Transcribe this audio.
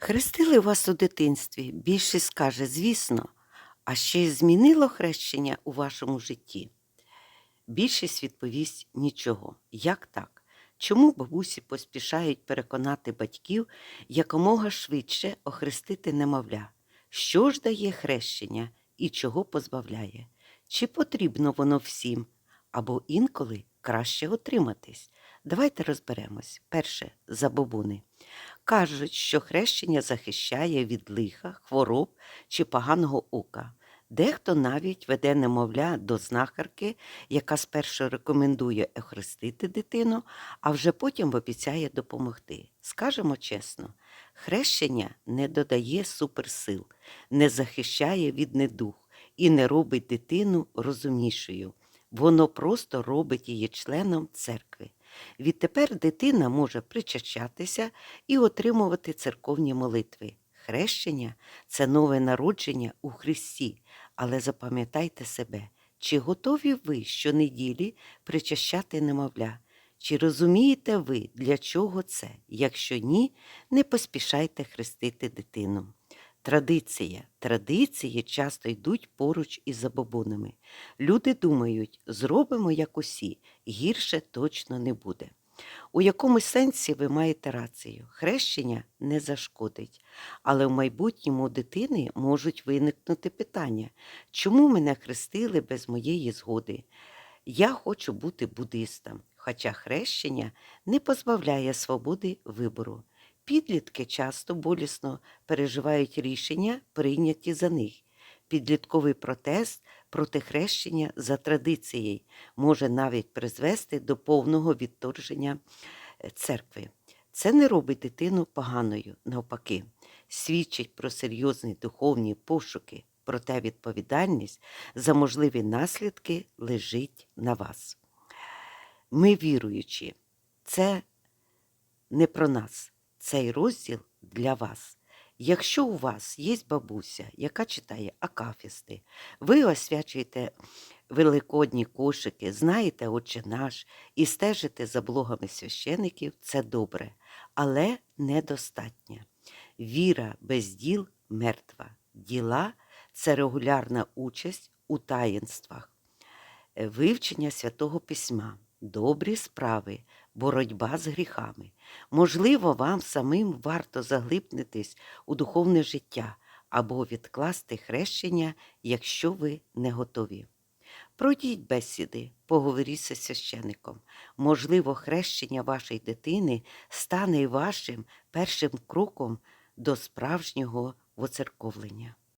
Хрестили вас у дитинстві, більшість скаже, звісно, а ще й змінило хрещення у вашому житті? Більшість відповість нічого. Як так? Чому бабусі поспішають переконати батьків якомога швидше охрестити немовля? Що ж дає хрещення і чого позбавляє? Чи потрібно воно всім? Або інколи краще отриматись? Давайте розберемось. Перше забобуни. Кажуть, що хрещення захищає від лиха, хвороб чи поганого ока. Дехто навіть веде немовля до знахарки, яка спершу рекомендує охрестити дитину, а вже потім обіцяє допомогти. Скажемо чесно, хрещення не додає суперсил, не захищає від недух і не робить дитину розумнішою. Воно просто робить її членом церкви. Відтепер дитина може причащатися і отримувати церковні молитви. Хрещення це нове народження у Христі, але запам'ятайте себе, чи готові ви щонеділі причащати немовля? Чи розумієте ви, для чого це? Якщо ні, не поспішайте хрестити дитину. Традиція. Традиції часто йдуть поруч із забобонами. Люди думають, зробимо як усі, гірше точно не буде. У якомусь сенсі ви маєте рацію. Хрещення не зашкодить, але в майбутньому у дитини можуть виникнути питання, чому мене хрестили без моєї згоди? Я хочу бути буддистом, хоча хрещення не позбавляє свободи вибору. Підлітки часто болісно переживають рішення, прийняті за них. Підлітковий протест проти хрещення за традицією може навіть призвести до повного відторження е, церкви. Це не робить дитину поганою, навпаки, свідчить про серйозні духовні пошуки, проте відповідальність за можливі наслідки лежить на вас. Ми віруючі, це не про нас, цей розділ для вас. Якщо у вас є бабуся, яка читає акафісти, ви освячуєте великодні кошики, знаєте Отче наш і стежите за блогами священиків, це добре, але недостатньо. Віра без діл мертва. Діла це регулярна участь у таїнствах, вивчення святого письма, добрі справи, боротьба з гріхами. Можливо, вам самим варто заглибнитись у духовне життя або відкласти хрещення, якщо ви не готові. Пройдіть бесіди, поговоріть зі священиком. Можливо, хрещення вашої дитини стане вашим першим кроком до справжнього воцерковлення.